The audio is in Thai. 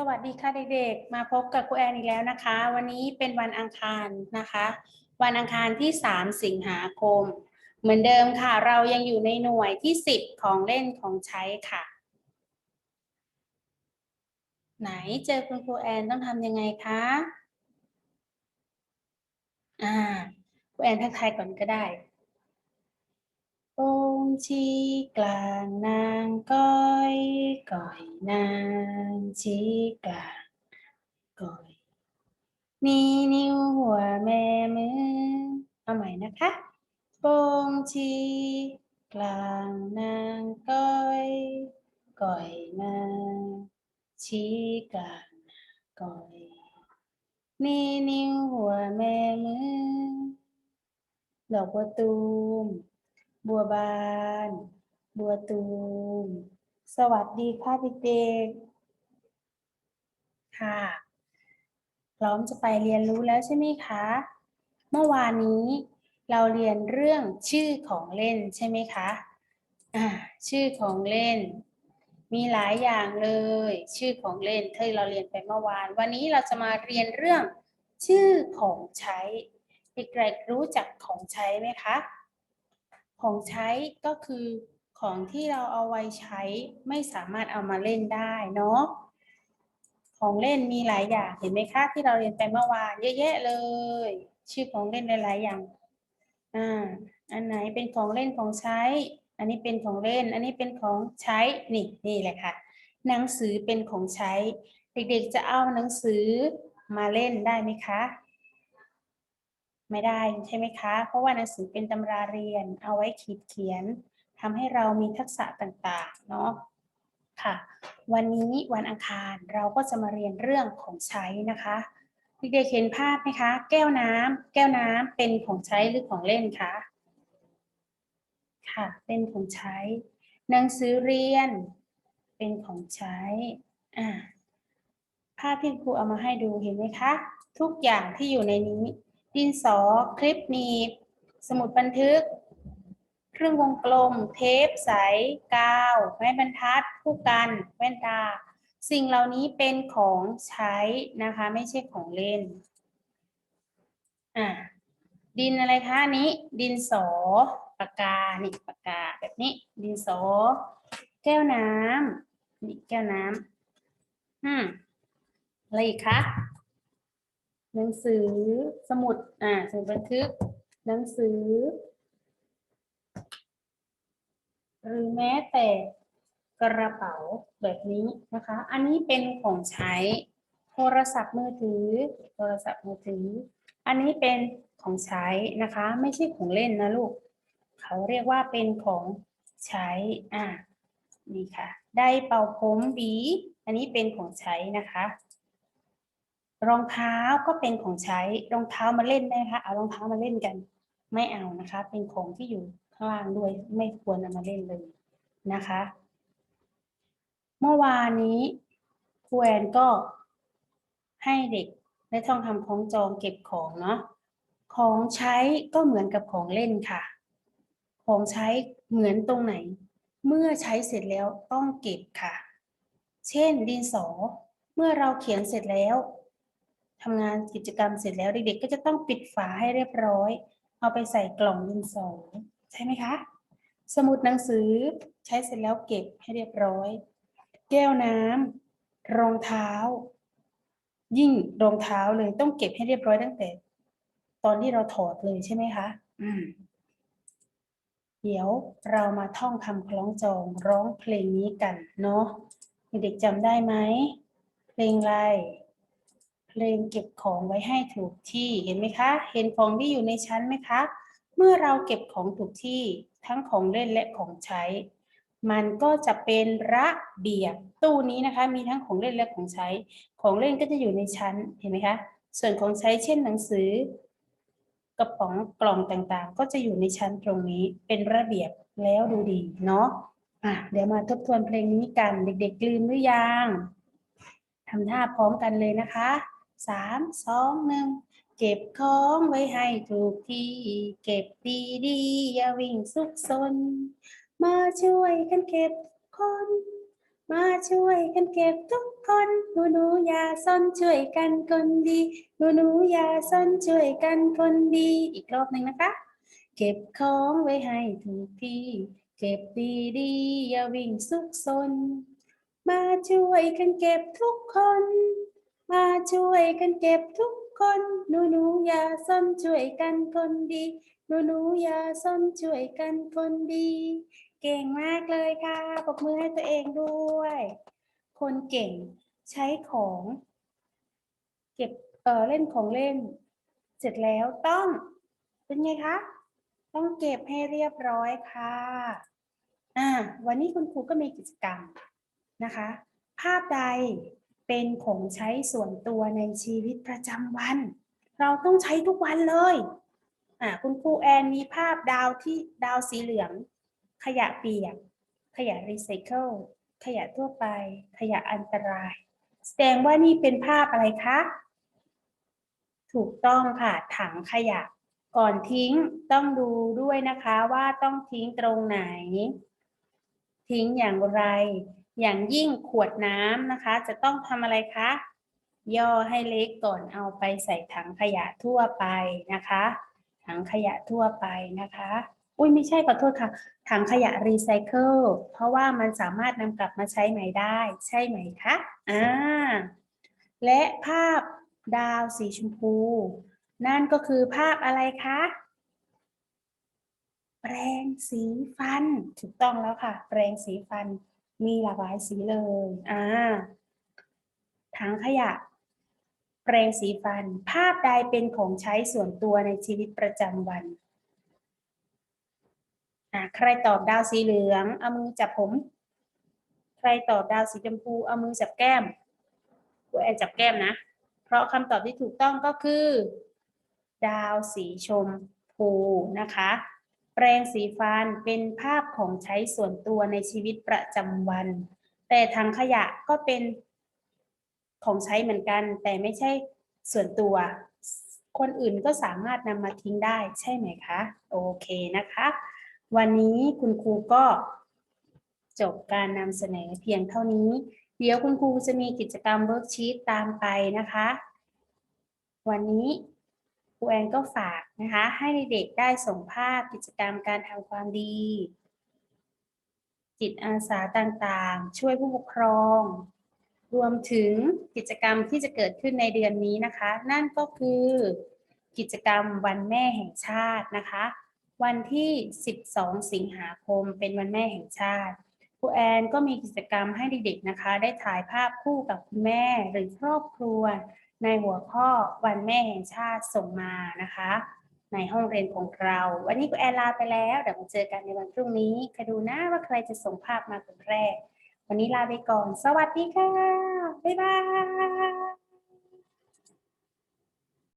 สวัสดีค่ะเด็กๆ มาพบกับครูแอนอีกแล้วนะคะ วันนี้เป็นวันอังคารนะคะ วันอังคารที่ 3 สิงหาคม เหมือนเดิมค่ะ เรายังอยู่ในหน่วยที่ 10 ของเล่นของใช้ค่ะ ไหนเจอคุณครูแอนต้องทำยังไงคะอ่าครูแอนทักทายก่อนก็ได้ ชีกลางนางก้อยก่อยนางชีกลางก้อยนี่นิ้วหัวแม่มือเอาใหม่นะคะโปงชีกลางนางก้อยก่อยนางชีกลางก้อยนี่นิ้วหัวแม่มือดอกบัวตูม บัวบาน บัวตูม สวัสดีค่ะเด็กๆ ค่ะ พร้อมจะไปเรียนรู้แล้วใช่ไหมคะ เมื่อวานนี้เราเรียนเรื่องชื่อของเล่นใช่ไหมคะอ่าชื่อของเล่น มีหลายอย่างเลย ชื่อของเล่นที่เราเรียนไปเมื่อวาน วันนี้เราจะมาเรียนเรื่องชื่อของใช้เด็กๆรู้จักของใช้ไหมคะ ของใช้ก็คือของที่เราเอาไว้ใช้ไม่สามารถเอามาเล่นได้เนาะของเล่นมีหลายอย่างเห็นไหมคะที่เราเรียนไปเมื่อวานเยอะแยะเลย ชื่อของเล่นหลายๆอย่างอ่าอันไหนเป็นของเล่นของใช้ อันนี้เป็นของเล่น อันนี้เป็นของใช้นี่นี่แหละค่ะ หนังสือเป็นของใช้ เด็กๆจะเอาหนังสือมาเล่นได้ไหมคะ ไม่ได้ใช่ไหมคะ เพราะว่าหนังสือเป็นตำราเรียน เอาไว้ขีดเขียนทำให้เรามีทักษะต่างๆเนาะค่ะ วันนี้วันอังคารเราก็จะมาเรียนเรื่องของใช้นะคะเด็กๆเห็นภาพไหมคะ แก้วน้ำแก้วน้ำเป็นของใช้หรือของเล่นคะค่ะ เป็นของใช้ หนังสือเรียน เป็นของใช้อ่าภาพที่ครูเอามาให้ดูเห็นไหมคะ ทุกอย่างที่อยู่ในนี้ ดินสอ คลิปหนีบ สมุดบันทึก เครื่องวงกลม เทปใสกาวไม้บรรทัด ผู้กัน แว่นตา สิ่งเหล่านี้เป็นของใช้นะคะ ไม่ใช่ของเล่น อ่าดินอะไรคะนนี้ ดินสอปากกานี่ปากกาแบบนี้ ดินสอ แก้วน้ำนี่แก้วน้ำอืมอะไรอีกคะ หนังสือสมุดอ่าสมุดบันทึก หนังสือ หรือแม้แต่กระเป๋าแบบนี้นะคะ อันนี้เป็นของใช้โทรศัพท์มือถือ โทรศัพท์มือถือ อันนี้เป็นของใช้นะคะ ไม่ใช่ของเล่นนะลูก เขาเรียกว่าเป็นของใช้อ่านี่ค่ะ ได้เป่าผมบี อันนี้เป็นของใช้นะคะ รองเท้าก็เป็นของใช้รองเท้ามาเล่นได้คะเอารองเท้ามาเล่นกัน ไม่เอานะคะ เป็นของที่อยู่ข้างล่างด้วยไม่ควรเอามาเล่นเลยนะคะ เมื่อวานนี้ครูแอนก็ให้เด็กได้ท่องทำของจองเก็บของเนาะของใช้ก็เหมือนกับของเล่นค่ะ ของใช้เหมือนตรงไหน เมื่อใช้เสร็จแล้วต้องเก็บค่ะ เช่นดินสอเมื่อเราเขียนเสร็จแล้ว ทำงานกิจกรรมเสร็จแล้วเด็กๆก็จะต้องปิดฝาให้เรียบร้อย เอาไปใส่กล่องดินสอใช่ไหมคะ สมุดหนังสือใช้เสร็จแล้วเก็บให้เรียบร้อย แก้วน้ำรองเท้า ยิ่งรองเท้าเลยต้องเก็บให้เรียบร้อยตั้งแต่ ตอนที่เราถอดเลยใช่ไหมคะอืมเดี๋ยวเรามาท่องคำคล้องจองร้องเพลงนี้กันเนาะเด็กจำได้ไหม เพลงอะไร เลงเก็บของไว้ให้ถูกที่เห็นไหมคะ เห็นของที่อยู่ในชั้นไหมคะ เมื่อเราเก็บของถูกที่ทั้งของเล่นและของใช้ มันก็จะเป็นระเบียบตู้นี้นะคะ มีทั้งของเล่นและของใช้ ของเล่นก็จะอยู่ในชั้นเห็นไหมคะ ส่วนของใช้เช่นหนังสือกระป๋องกล่องต่างๆ ก็จะอยู่ในชั้นตรงนี้เป็นระเบียบแล้วดูดีเนาะอะเดี๋ยวมาทบทวนเพลงนี้กัน เด็กๆลืมหรือยังทำท่าพร้อมกันเลยนะคะ สามสองหนึ่งเก็บของไว้ให้ถูกที่ เก็บดีๆอย่าวิ่งซุกซน มาช่วยกันเก็บคน มาช่วยกันเก็บทุกคนหนูหนูอย่าซ่อนช่วยกันคนดีหนูหนูอย่าซ่อนช่วยกันคนดี อีกรอบหนึ่งนะคะ เก็บของไว้ให้ถูกที่ เก็บดีๆอย่าวิ่งซุกซน มาช่วยกันเก็บทุกคน มาช่วยกันเก็บทุกคนหนูหนูอย่าซ่อนช่วยกันคนดีหนูหนูอย่าซ่อนช่วยกันคนดี เก่งมากเลยค่ะปรบมือให้ตัวเองด้วย คนเก่งใช้ของ เก็บเออเล่นของเล่น เสร็จแล้วต้องเป็นไงคะ ต้องเก็บให้เรียบร้อยค่ะอ่าวันนี้คุณครูก็มีกิจกรรมนะคะ ภาพใด เป็นของใช้ส่วนตัวในชีวิตประจำวัน เราต้องใช้ทุกวันเลยอ่าคุณครูแอนมีภาพดาวที่ดาวสีเหลือง ขยะเปียก ขยะรีไซเคิลขยะทั่วไป ขยะอันตราย แสดงว่านี่เป็นภาพอะไรคะ ถูกต้องค่ะ ถังขยะ ก่อนทิ้งต้องดูด้วยนะคะว่าต้องทิ้งตรงไหน ทิ้งอย่างไร อย่างยิ่งขวดน้ำนะคะ จะต้องทำอะไรคะ ย่อให้เล็กก่อนเอาไปใส่ถังขยะทั่วไปนะคะ ถังขยะทั่วไปนะคะ อุ้ยไม่ใช่ขอโทษค่ะ ถังขยะรีไซเคิลเพราะว่ามันสามารถนำกลับมาใช้ใหม่ได้ ใช่ไหมคะอ่าและภาพดาวสีชมพู นั่นก็คือภาพอะไรคะแปรงสีฟัน ถูกต้องแล้วค่ะ แปรงสีฟัน มีหลากหลายสีเลย อ่า ถังขยะแปรงสีฟัน ภาพใดเป็นของใช้ส่วนตัวในชีวิตประจำวัน อ่า ใครตอบดาวสีเหลือง เอามือจับผม ใครตอบดาวสีชมพู เอามือจับแก้มกูแอนจับแก้มนะ เพราะคำตอบที่ถูกต้องก็คือ ดาวสีชมพูนะคะ แปรงสีฟันเป็นภาพของใช้ส่วนตัวในชีวิตประจำวัน แต่ถังขยะก็เป็นของใช้เหมือนกัน แต่ไม่ใช่ส่วนตัว คนอื่นก็สามารถนำมาทิ้งได้ใช่ไหมคะ โอเคนะคะ วันนี้คุณครูก็จบการนำเสนอเพียงเท่านี้ เดี๋ยวคุณครูจะมีกิจกรรมเวิร์กชีตตามไปนะคะ วันนี้ ครูแอนก็ฝากนะคะให้เด็กๆได้ส่งภาพกิจกรรมการทำความดี จิตอาสาต่างๆ ช่วยผู้ปกครอง รวมถึงกิจกรรมที่จะเกิดขึ้นในเดือนนี้นะคะ นั่นก็คือกิจกรรมวันแม่แห่งชาตินะคะ วันที่ 12 สิงหาคมเป็นวันแม่แห่งชาติครูแอนก็มีกิจกรรมให้เด็กๆนะคะ ได้ถ่ายภาพคู่กับคุณแม่หรือครอบครัว ในหัวข้อวันแม่แห่งชาติส่งมานะคะ ในห้องเรียนของเรา วันนี้กูแอนลาไปแล้ว เดี๋ยวมาเจอกันในวันพรุ่งนี้คดูนะว่าใครจะส่งภาพมาคนแรก วันนี้ลาไปก่อน สวัสดีค่ะ บ๊ายบาย